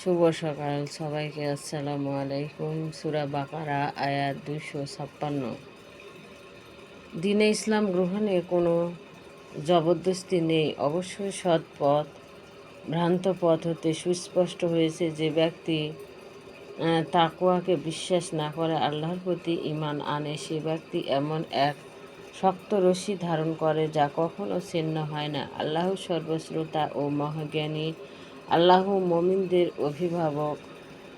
শুভ সকাল, সবাইকে আসসালামু আলাইকুম। সুরা বাকারা, আয়াত দুশো ছাপ্পান্ন। দিনে ইসলাম গ্রহণে কোনো জবরদস্তি নেই। অবশ্যই সৎ পথ, ভ্রান্ত পথ হতে সুস্পষ্ট হয়েছে যে ব্যক্তি তাকুয়াকে বিশ্বাস না করে আল্লাহর প্রতি ইমান আনে, সে ব্যক্তি এমন এক শক্ত রশ্মি ধারণ করে যা কখনো ছিন্ন হয় না। আল্লাহ সর্বশ্রোতা ও মহাজ্ঞানী, আল্লাহ মমিনদের অভিভাবক।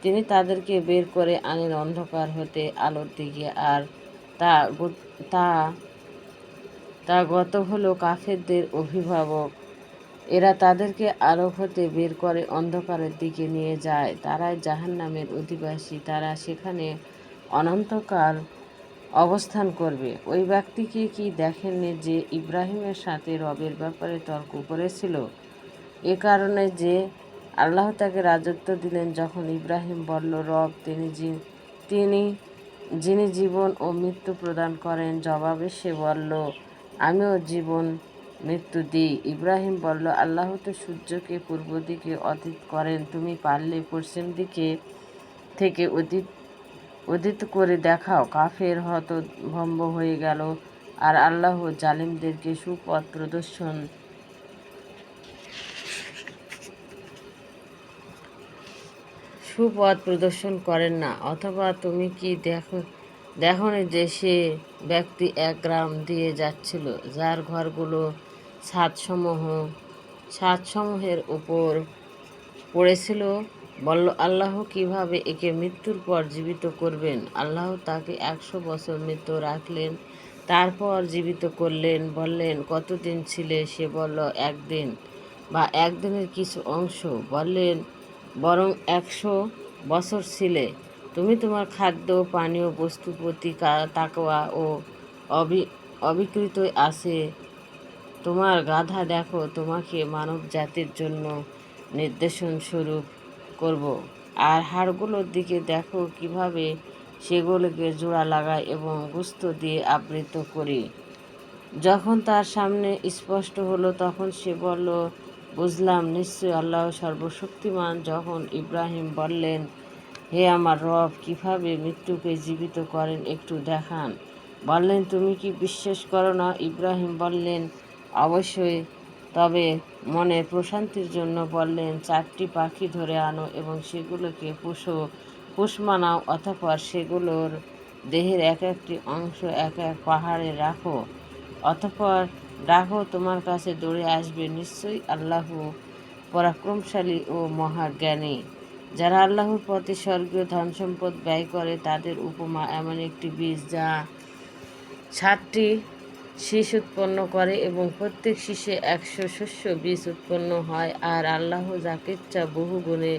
তিনি তাদেরকে বের করে আনেন অন্ধকার হতে আলোর দিকে আর তা তা তা গত হলো কাফেরদের অভিভাবক। এরা তাদেরকে আলো হতে বের করে অন্ধকারের দিকে নিয়ে যায়। তারাই জাহান্নামের অধিবাসী। তারা সেখানে অনন্তকাল অবস্থান করবে। ওই ব্যক্তিকে কি দেখেননি যে ইব্রাহিমের সাথে রবের ব্যাপারে তর্ক করেছিল? এ কারণে যে আল্লাহ তাকে রাজত্ব দিলেন, যখন ইব্রাহিম বলল, রব, তিনি তিনি, যিনি জীবন ও মৃত্যু প্রদান করেন, জবাবে সে বলল, আমিও জীবন, মৃত্যু দিই। ইব্রাহিম বলল, আল্লাহ তো সূর্যকে পূর্ব দিকে অতীত করেন, তুমি পারলে পশ্চিম দিকে থেকে অতীত উদিত করে দেখাও, কাফের হতভম্ব হয়ে গেল আর আল্লাহ জালিমদেরকে সুপথ প্রদর্শন সুপথ প্রদর্শন করেন না। অথবা তুমি কি দেখো দেখো না যে সে ব্যক্তি এক গ্রাম দিয়ে যাচ্ছিল, যার ঘরগুলো ছাদসমূহ, ছাদসমূহের উপর পড়েছিল? বলল, আল্লাহ কীভাবে একে মৃত্যুর পর জীবিত করবেন? আল্লাহ তাকে একশো বছর মৃত্যু রাখলেন, তারপর জীবিত করলেন, বললেন, কতদিন ছিলে? সে বলল, একদিন বা একদিনের কিছু অংশ। বললেন, বরং একশো বছর ছিলে। তুমি তোমার খাদ্য, পানীয় বস্তু প্রতি তাকওয়া ও অবি অবিকৃত আছে। তোমার গাধা দেখো, তোমাকে মানব জাতির জন্য নির্দেশন স্বরূপ করব। আর হাড়গুলোর দিকে দেখো কীভাবে সেগুলোকে জোড়া লাগাই এবং গুস্ত দিয়ে আবৃত করি। যখন তার সামনে স্পষ্ট হলো, তখন সে বলল, বুঝলাম নিশ্চয় আল্লাহ সর্বশক্তিমান। যখন ইব্রাহিম বললেন, হে আমার রব, কীভাবে মৃত্যুকে জীবিত করেন একটু দেখান। বললেন, তুমি কি বিশ্বাস করো না? ইব্রাহিম বললেন, অবশ্যই তবে মনে প্রশান্তির জন্য বললেন, চারটি পাখি ধরে আনো এবং সেগুলোকে পুষো। পুষ মানাও, অতঃপর সেগুলোর দেহের এক একটি অংশ এক এক পাহাড়ে রাখো। অতঃপর ডাকো, তোমার কাছে দৌড়ে আসবে নিশ্চয়ই আল্লাহ পরাক্রমশালী ও মহাজ্ঞানী। যারা আল্লাহর পথে স্বর্গীয় ধন সম্পদ ব্যয় করে, তাদের উপমা এমন একটি বীজ যা সাতটি শীষ উৎপন্ন করে এবং প্রত্যেক শীষে একশো শস্য বীজ উৎপন্ন হয় আর আল্লাহ যাকে ইচ্ছা বহু গুণে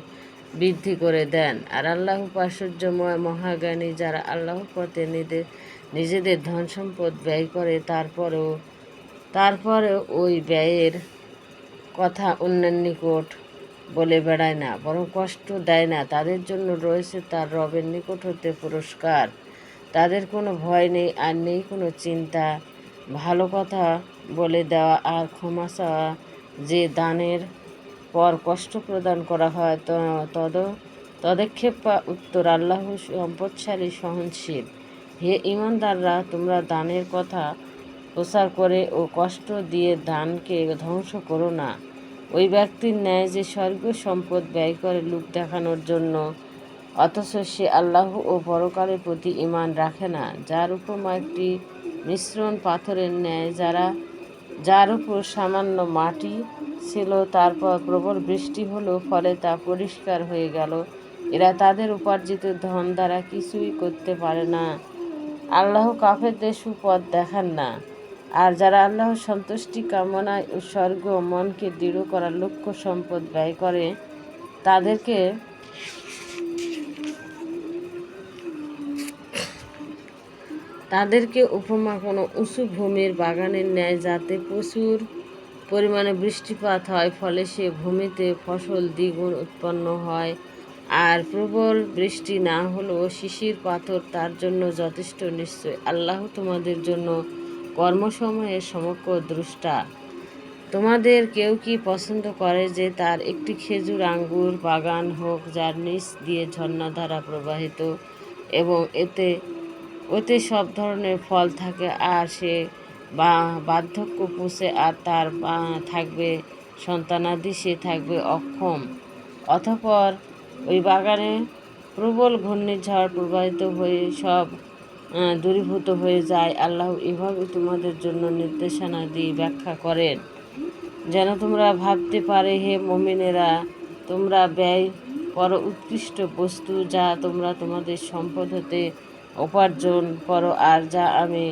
বৃদ্ধি করে দেন। আর আল্লাহ প্রাচুর্যময় মহাজ্ঞানী যারা আল্লাহর পথে নিজেদের নিজেদের ধন সম্পদ ব্যয় করে, তারপরেও তারপরে ওই ব্যয়ের কথা অন্যের নিকট বলে বেড়ায় না, বরং কষ্ট দেয় না। তাদের জন্য রয়েছে তার রবের নিকট হতে পুরস্কার। তাদের কোনো ভয় নেই আর নেই কোনো চিন্তা ভালো কথা বলে দেওয়া আর ক্ষমা চাওয়া যে দানের পর কষ্ট প্রদান করা হয় তদ, তদক্ষেপ উত্তর আল্লাহ সম্পদশালী সহনশীল। হে ইমানদাররা, তোমরা দানের কথা প্রচার করে ও কষ্ট দিয়ে দানকে ধ্বংস করো না। ওই ব্যক্তির ন্যায় যে স্বর্গীয় সম্পদ ব্যয় করে লোক দেখানোর জন্য, অথচ সে আল্লাহ ও পরকালের প্রতি ইমান রাখে না, যার উপমা একটি মিশ্রণ পাথরের ন্যায় যারা, যার উপর সামান্য মাটি ছিল, তারপর প্রবল বৃষ্টি হলো, ফলে তা পরিষ্কার হয়ে গেল। এরা তাদের উপার্জিত ধন দ্বারা কিছুই করতে পারে না। আল্লাহ কাফেরদের সুপথ দেখান না। আর যারা আল্লাহ সন্তুষ্টি কামনায় স্বর্গ মনকে দৃঢ় করার লক্ষ্য সম্পদ ব্যয় করে, তাদেরকে তাদেরকে উপমা কোনো উঁচু ভূমির বাগানের ন্যায় যাতে প্রচুর পরিমাণে বৃষ্টিপাত হয়, ফলে সে ভূমিতে ফসল দ্বিগুণ উৎপন্ন হয়। আর প্রবল বৃষ্টি না হলেও শিশির পাথর তার জন্য যথেষ্ট নিশ্চয়। আল্লাহ তোমাদের জন্য কর্মসময়ের সমগ্র দ্রষ্টা। তোমাদের কেউ কি পছন্দ করে যে তার একটি খেজুর আঙ্গুর বাগান হোক, যার নিচ দিয়ে ঝর্ণাধারা প্রবাহিত, এবং এতে ওতে সব ধরনের ফল থাকে, আর সে বা, বার্ধক্য পুষে আর তার থাকবে সন্তানাদি, সে থাকবে অক্ষম। অতঃপর ওই বাগানে প্রবল ঘূর্ণিঝড় প্রবাহিত হয়ে সব দূরীভূত হয়ে যায়। আল্লাহ এভাবে তোমাদের জন্য নির্দেশনা দিয়ে ব্যাখ্যা করেন। যেন তোমরা ভাবতে পারে, হে মমিনেরা, তোমরা ব্যয় করো উৎকৃষ্ট বস্তু যা তোমরা তোমাদের সম্পদ হতে উপার্জন করো আর যা আমি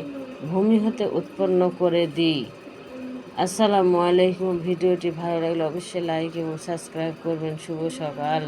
ভূমি হতে উৎপন্ন করে দিই। আসসালামু আলাইকুম। ভিডিওটি ভালো লাগলে অবশ্যই লাইক এবং সাবস্ক্রাইব করবেন। শুভ সকাল।